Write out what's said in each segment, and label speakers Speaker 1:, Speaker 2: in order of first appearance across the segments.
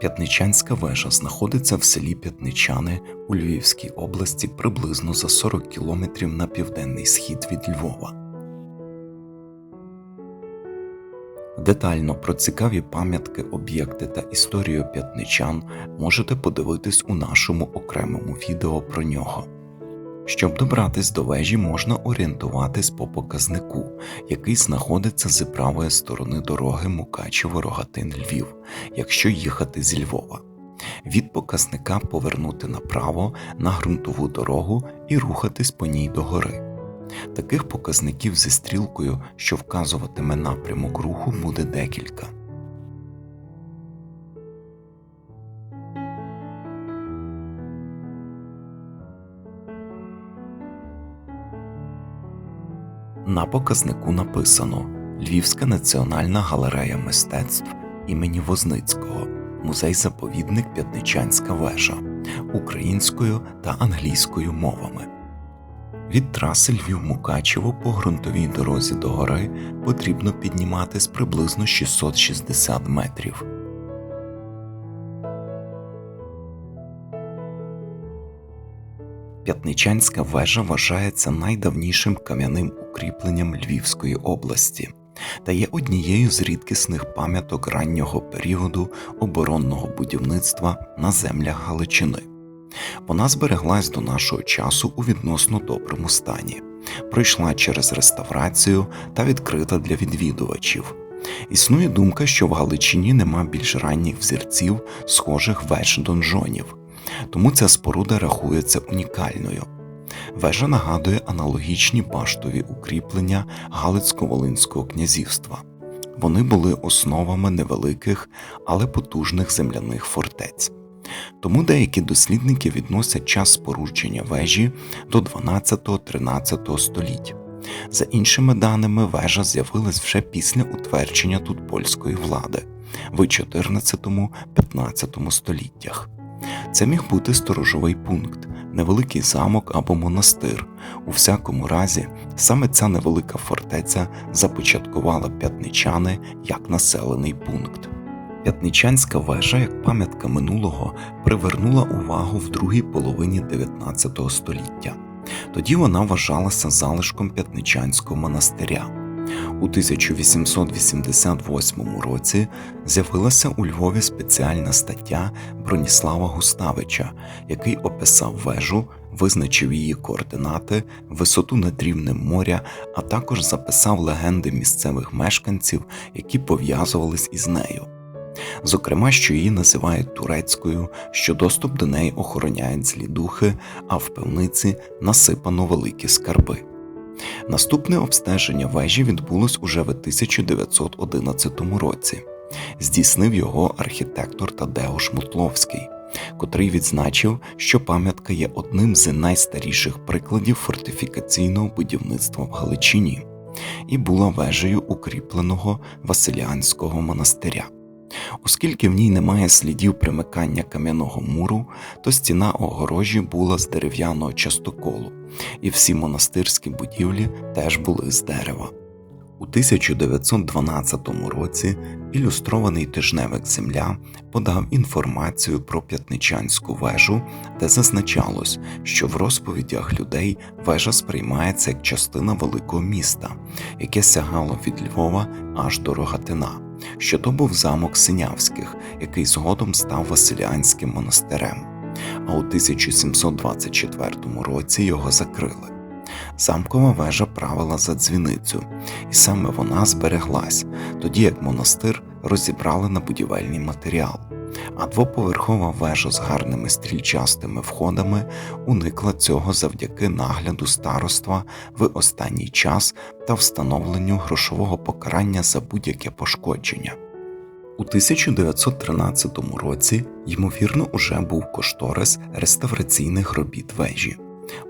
Speaker 1: П'ятничанська вежа знаходиться в селі П'ятничани у Львівській області приблизно за 40 кілометрів на південний схід від Львова. Детально про цікаві пам'ятки, об'єкти та історію п'ятничан можете подивитись у нашому окремому відео про нього. Щоб добратись до вежі, можна орієнтуватись по показнику, який знаходиться з правої сторони дороги Мукачево Рогатин Львів, якщо їхати зі Львова. Від показника повернути направо на ґрунтову дорогу і рухатись по ній до гори. Таких показників зі стрілкою, що вказуватиме напрямок руху, буде декілька. На показнику написано Львівська національна галерея мистецтв імені Возницького, музей-заповідник П'ятничанська вежа українською та англійською мовами. Від траси Львів Мукачево по ґрунтовій дорозі до гори потрібно підніматись приблизно 660 метрів. П'ятничанська вежа вважається найдавнішим кам'яним укріпленням Львівської області та є однією з рідкісних пам'яток раннього періоду оборонного будівництва на землях Галичини. Вона збереглась до нашого часу у відносно доброму стані, пройшла через реставрацію та відкрита для відвідувачів. Існує думка, що в Галичині нема більш ранніх взірців, схожих веж донжонів, тому ця споруда рахується унікальною. Вежа нагадує аналогічні баштові укріплення Галицько-Волинського князівства. Вони були основами невеликих, але потужних земляних фортець. Тому деякі дослідники відносять час спорудження вежі до 12-13 століть. За іншими даними, вежа з'явилась вже після утвердження тут польської влади в 14-15 століттях. Це міг бути сторожовий пункт, невеликий замок або монастир. У всякому разі, саме ця невелика фортеця започаткувала п'ятничани як населений пункт. П'ятничанська вежа, як пам'ятка минулого, привернула увагу в другій половині 19 століття. Тоді вона вважалася залишком П'ятничанського монастиря. У 1888 році з'явилася у Львові спеціальна стаття Броніслава Густавича, який описав вежу, визначив її координати, висоту над рівнем моря, а також записав легенди місцевих мешканців, які пов'язувались із нею. Зокрема, що її називають турецькою, що доступ до неї охороняють злі духи, а в пивниці насипано великі скарби. Наступне обстеження вежі відбулось уже в 1911 році. Здійснив його архітектор Тадеуш Мутловський, котрий відзначив, що пам'ятка є одним з найстаріших прикладів фортифікаційного будівництва в Галичині і була вежею укріпленого Василіанського монастиря. Оскільки в ній немає слідів примикання кам'яного муру, то стіна огорожі була з дерев'яного частоколу, і всі монастирські будівлі теж були з дерева. У 1912 році ілюстрований тижневик Земля подав інформацію про п'ятничанську вежу, де зазначалось, що в розповідях людей вежа сприймається як частина великого міста, яке сягало від Львова аж до Рогатина що то був замок Синявських, який згодом став Василіанським монастирем, а у 1724 році його закрили. Замкова вежа правила за дзвіницю, і саме вона збереглась, тоді як монастир розібрали на будівельний матеріал а двоповерхова вежа з гарними стрільчастими входами уникла цього завдяки нагляду староства в останній час та встановленню грошового покарання за будь-яке пошкодження. У 1913 році, ймовірно, уже був кошторис реставраційних робіт вежі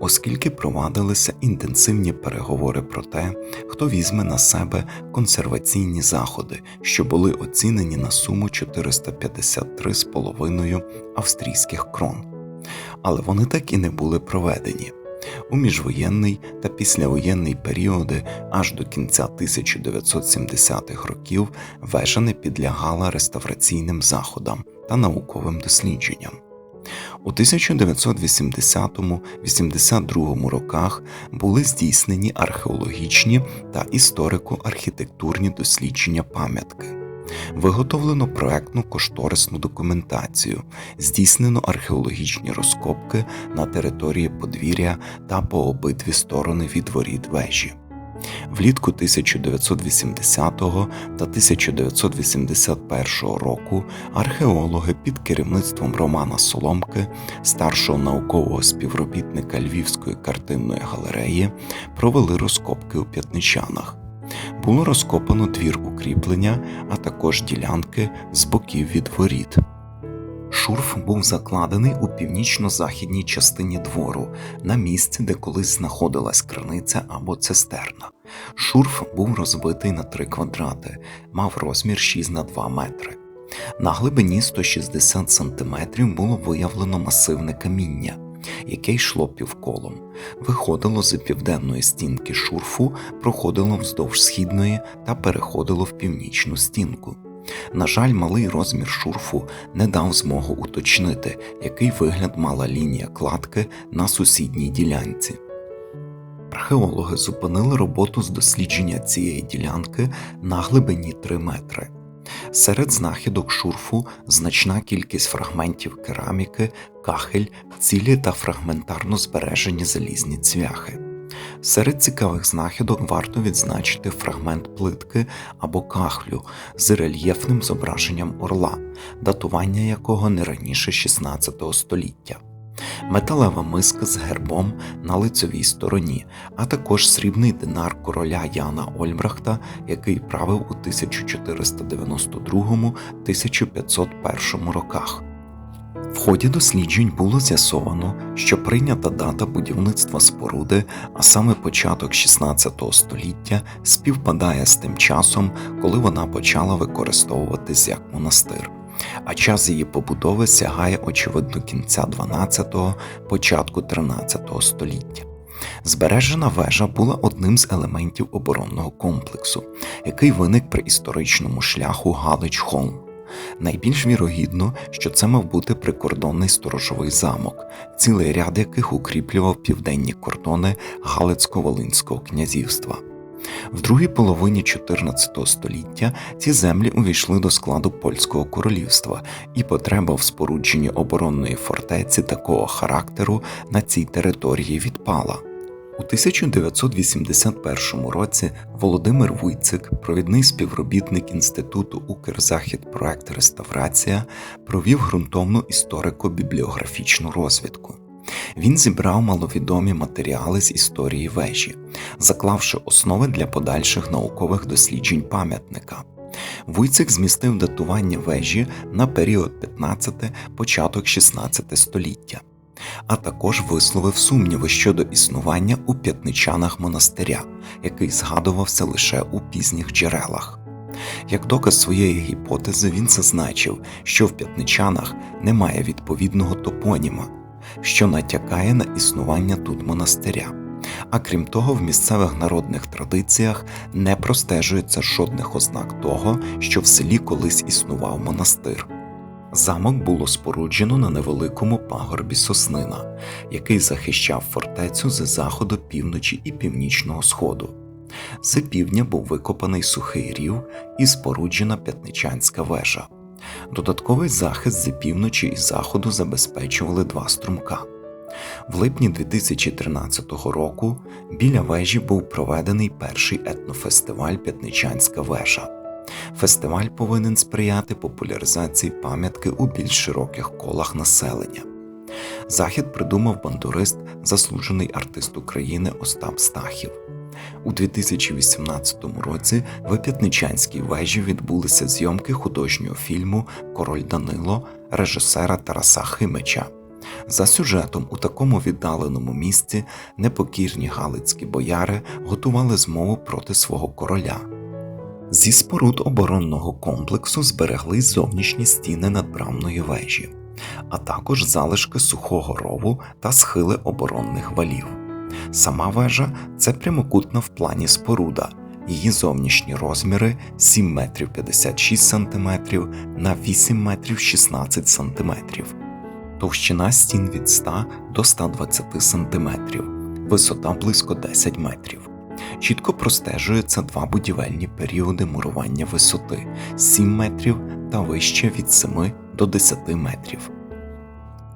Speaker 1: оскільки провадилися інтенсивні переговори про те, хто візьме на себе консерваційні заходи, що були оцінені на суму 453,5 австрійських крон. Але вони так і не були проведені. У міжвоєнний та післявоєнний періоди аж до кінця 1970-х років вежа не підлягала реставраційним заходам та науковим дослідженням. У 1980-82 роках були здійснені археологічні та історико-архітектурні дослідження пам'ятки. Виготовлено проектну кошторисну документацію, здійснено археологічні розкопки на території подвір'я та по обидві сторони від воріт вежі. Влітку 1980 та 1981 року археологи під керівництвом Романа Соломки, старшого наукового співробітника Львівської картинної галереї, провели розкопки у П'ятничанах. Було розкопано двір укріплення, а також ділянки з боків від воріт. Шурф був закладений у північно-західній частині двору, на місці, де колись знаходилась криниця або цистерна. Шурф був розбитий на три квадрати, мав розмір 6 на 2 метри. На глибині 160 см було виявлено масивне каміння, яке йшло півколом, виходило з південної стінки шурфу, проходило вздовж східної та переходило в північну стінку. На жаль, малий розмір шурфу не дав змогу уточнити, який вигляд мала лінія кладки на сусідній ділянці. Археологи зупинили роботу з дослідження цієї ділянки на глибині 3 метри. Серед знахідок шурфу значна кількість фрагментів кераміки, кахель, цілі та фрагментарно збережені залізні цвяхи. Серед цікавих знахідок варто відзначити фрагмент плитки або кахлю з рельєфним зображенням орла, датування якого не раніше 16 століття, металева миска з гербом на лицевій стороні, а також срібний динар короля Яна Ольбрахта, який правив у 1492-1501 роках. В ході досліджень було з'ясовано, що прийнята дата будівництва споруди, а саме початок 16 століття, співпадає з тим часом, коли вона почала використовуватись як монастир, а час її побудови сягає очевидно кінця 12-го, початку 13 століття. Збережена вежа була одним з елементів оборонного комплексу, який виник при історичному шляху Галич-Холм. Найбільш вірогідно, що це мав бути прикордонний сторожовий замок, цілий ряд яких укріплював південні кордони Галицько-Волинського князівства. В другій половині 14 століття ці землі увійшли до складу польського королівства, і потреба в спорудженні оборонної фортеці такого характеру на цій території відпала. У 1981 році Володимир Вуйцик, провідний співробітник Інституту Укрзахід проект Реставрація, провів ґрунтовну історико-бібліографічну розвідку. Він зібрав маловідомі матеріали з історії вежі, заклавши основи для подальших наукових досліджень пам'ятника. Вуйцик змістив датування вежі на період 15 початок 16 століття а також висловив сумніви щодо існування у п'ятничанах монастиря, який згадувався лише у пізніх джерелах. Як доказ своєї гіпотези він зазначив, що в п'ятничанах немає відповідного топоніма, що натякає на існування тут монастиря. А крім того, в місцевих народних традиціях не простежується жодних ознак того, що в селі колись існував монастир. Замок було споруджено на невеликому пагорбі соснина, який захищав фортецю з заходу півночі і північного сходу. З півдня був викопаний сухий рів і споруджена п'ятничанська вежа. Додатковий захист з півночі і заходу забезпечували два струмка. В липні 2013 року біля вежі був проведений перший етнофестиваль П'ятничанська вежа. Фестиваль повинен сприяти популяризації пам'ятки у більш широких колах населення. Захід придумав бандурист, заслужений артист України Остап Стахів. У 2018 році в П'ятничанській вежі відбулися зйомки художнього фільму Король Данило режисера Тараса Химича. За сюжетом у такому віддаленому місці непокірні галицькі бояри готували змову проти свого короля. Зі споруд оборонного комплексу зберегли зовнішні стіни надбрамної вежі, а також залишки сухого рову та схили оборонних валів. Сама вежа це прямокутна в плані споруда, її зовнішні розміри 7 метрів 56 см на 8 метрів 16 см. Товщина стін від 100 до 120 см, висота близько 10 метрів. Чітко простежуються два будівельні періоди мурування висоти 7 метрів та вище від 7 до 10 метрів.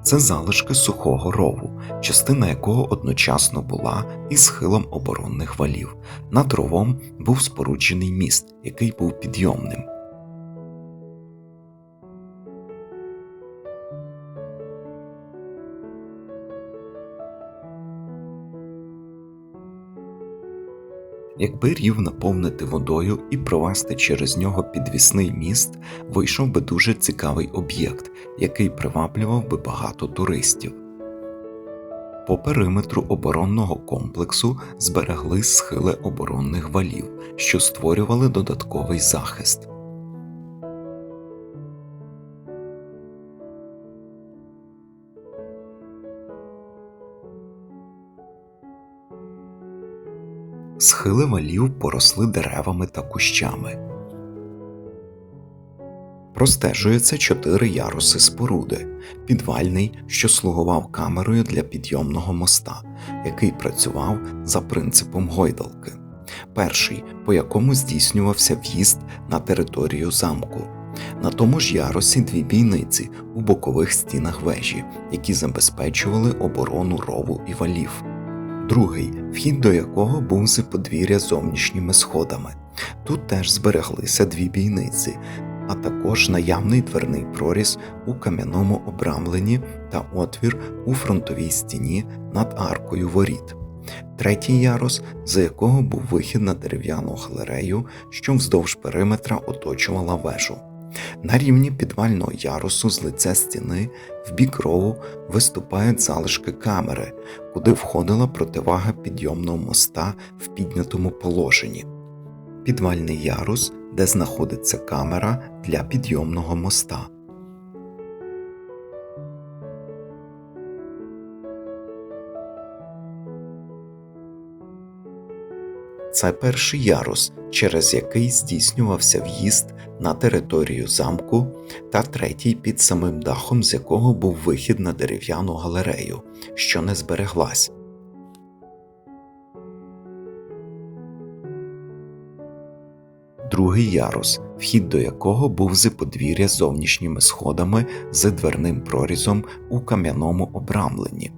Speaker 1: Це залишки сухого рову, частина якого одночасно була і схилом оборонних валів. Над ровом був споруджений міст, який був підйомним. Якби рів наповнити водою і провести через нього підвісний міст, вийшов би дуже цікавий об'єкт, який приваблював би багато туристів. По периметру оборонного комплексу зберегли схили оборонних валів, що створювали додатковий захист. Схили валів поросли деревами та кущами. Простежується чотири яруси споруди, підвальний, що слугував камерою для підйомного моста, який працював за принципом гойдалки, перший, по якому здійснювався в'їзд на територію замку. На тому ж ярусі дві бійниці у бокових стінах вежі, які забезпечували оборону рову і валів. Другий, вхід до якого був з подвір'я зовнішніми сходами. Тут теж збереглися дві бійниці, а також наявний дверний проріз у кам'яному обрамленні та отвір у фронтовій стіні над аркою воріт. Третій ярус, за якого був вихід на дерев'яну галерею, що вздовж периметра оточувала вежу. На рівні підвального ярусу з лиця стіни в бік рову виступають залишки камери, куди входила противага підйомного моста в піднятому положенні. Підвальний ярус, де знаходиться камера для підйомного моста. Це перший ярус, через який здійснювався в'їзд на територію замку, та третій під самим дахом, з якого був вихід на дерев'яну галерею, що не збереглась. Другий ярус, вхід до якого був з подвір'я зовнішніми сходами з дверним прорізом у кам'яному обрамленні.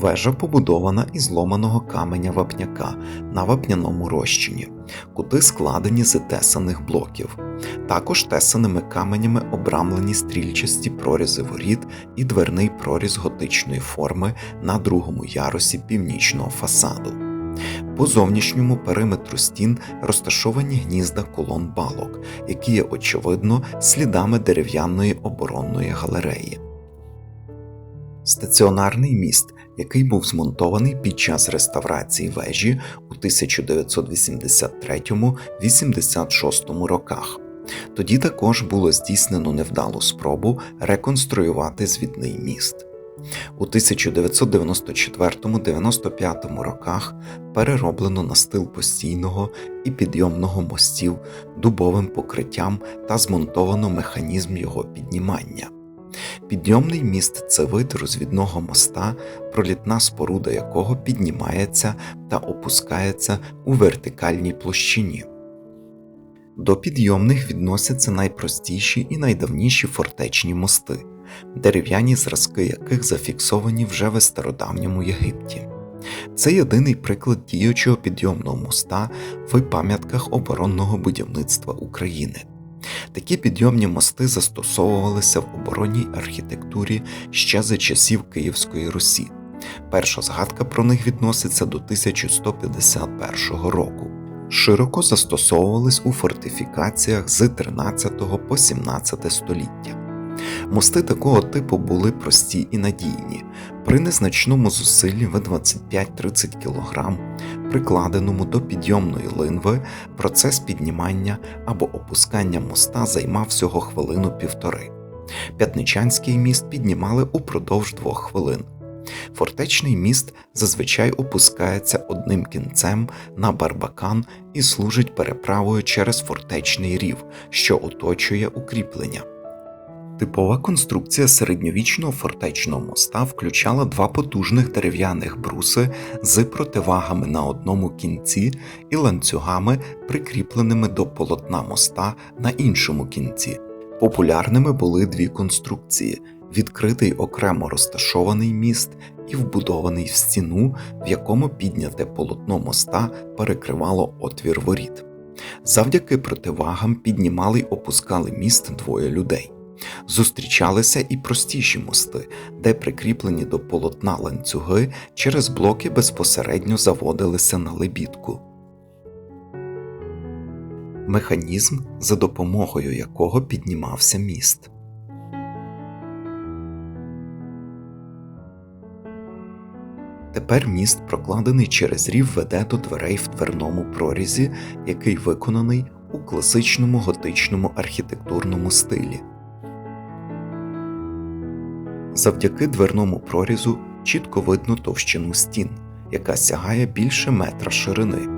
Speaker 1: Вежа побудована із ломаного каменя вапняка на вапняному розчині, кути складені з тесаних блоків. Також тесаними каменями обрамлені стрільчасті прорізи воріт і дверний проріз готичної форми на другому ярусі північного фасаду. По зовнішньому периметру стін розташовані гнізда колон балок, які є очевидно слідами дерев'яної оборонної галереї. Стаціонарний міст, який був змонтований під час реставрації вежі у 1983-86 роках. Тоді також було здійснено невдалу спробу реконструювати звідний міст. У 1994-95 роках перероблено на стил постійного і підйомного мостів дубовим покриттям та змонтовано механізм його піднімання. Підйомний міст це вид розвідного моста, пролітна споруда якого піднімається та опускається у вертикальній площині. До підйомних відносяться найпростіші і найдавніші фортечні мости, дерев'яні зразки яких зафіксовані вже в стародавньому Єгипті. Це єдиний приклад діючого підйомного моста в пам'ятках оборонного будівництва України. Такі підйомні мости застосовувалися в оборонній архітектурі ще за часів Київської Русі. Перша згадка про них відноситься до 1151 року. Широко застосовувались у фортифікаціях з 13 по 17 століття. Мости такого типу були прості і надійні, при незначному зусиллі в 25-30 кг, прикладеному до підйомної линви, процес піднімання або опускання моста займав всього хвилину півтори. П'ятничанський міст піднімали упродовж двох хвилин. Фортечний міст зазвичай опускається одним кінцем на барбакан і служить переправою через фортечний рів, що оточує укріплення. Типова конструкція середньовічного фортечного моста включала два потужних дерев'яних бруси з противагами на одному кінці і ланцюгами, прикріпленими до полотна моста на іншому кінці. Популярними були дві конструкції: відкритий окремо розташований міст і вбудований в стіну, в якому підняте полотно моста перекривало отвір воріт. Завдяки противагам піднімали й опускали міст двоє людей. Зустрічалися і простіші мости, де прикріплені до полотна ланцюги через блоки безпосередньо заводилися на лебідку. Механізм, за допомогою якого піднімався міст. Тепер міст, прокладений через рів, веде до дверей в дверному прорізі, який виконаний у класичному готичному архітектурному стилі. Завдяки дверному прорізу чітко видно товщину стін, яка сягає більше метра ширини.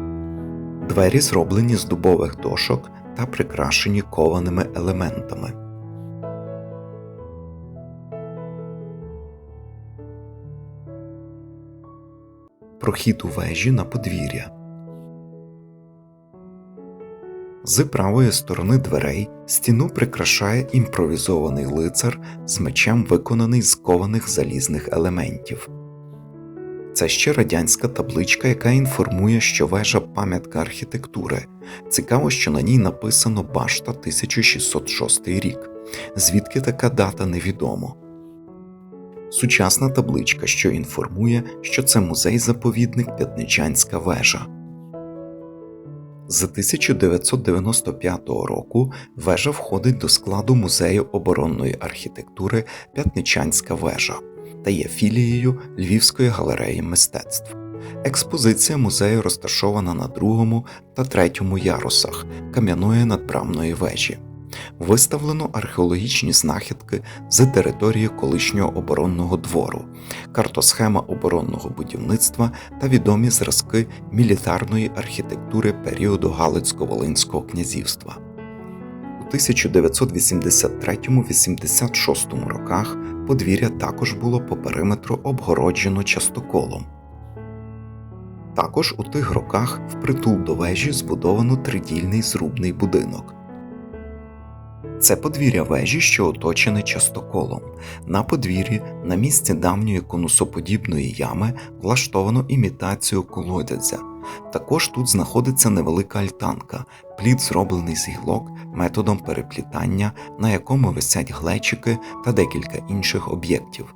Speaker 1: Двері зроблені з дубових дошок та прикрашені кованими елементами. Прохід у вежі на подвір'я. З правої сторони дверей стіну прикрашає імпровізований лицар з мечем, виконаний з кованих залізних елементів. Це ще радянська табличка, яка інформує, що вежа пам'ятка архітектури. Цікаво, що на ній написано Башта 1606 рік, звідки така дата невідомо. Сучасна табличка, що інформує, що це музей-заповідник П'ятничанська вежа. З 1995 року вежа входить до складу музею оборонної архітектури П'ятничанська вежа та є філією Львівської галереї мистецтв. Експозиція музею розташована на другому та третьому ярусах кам'яної надбрамної вежі. Виставлено археологічні знахідки з території колишнього оборонного двору, картосхема оборонного будівництва та відомі зразки мілітарної архітектури періоду Галицько-Волинського князівства. У 1983-86 роках подвір'я також було по периметру обгороджено частоколом. Також у тих роках впритул до вежі збудовано тридільний зрубний будинок. Це подвір'я вежі, що оточене частоколом. На подвір'ї, на місці давньої конусоподібної ями, влаштовано імітацію колодязя. Також тут знаходиться невелика альтанка, плід зроблений з гілок методом переплітання, на якому висять глечики та декілька інших об'єктів.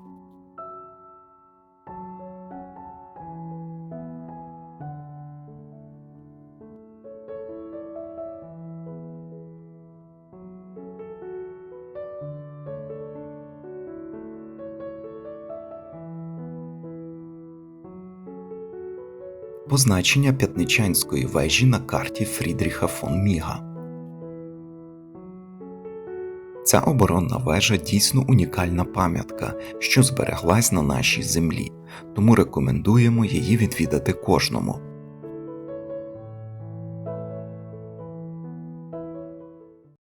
Speaker 1: Позначення П'ятничанської вежі на карті Фрідріха фон Міга. Ця оборонна вежа дійсно унікальна пам'ятка, що збереглась на нашій землі, тому рекомендуємо її відвідати кожному.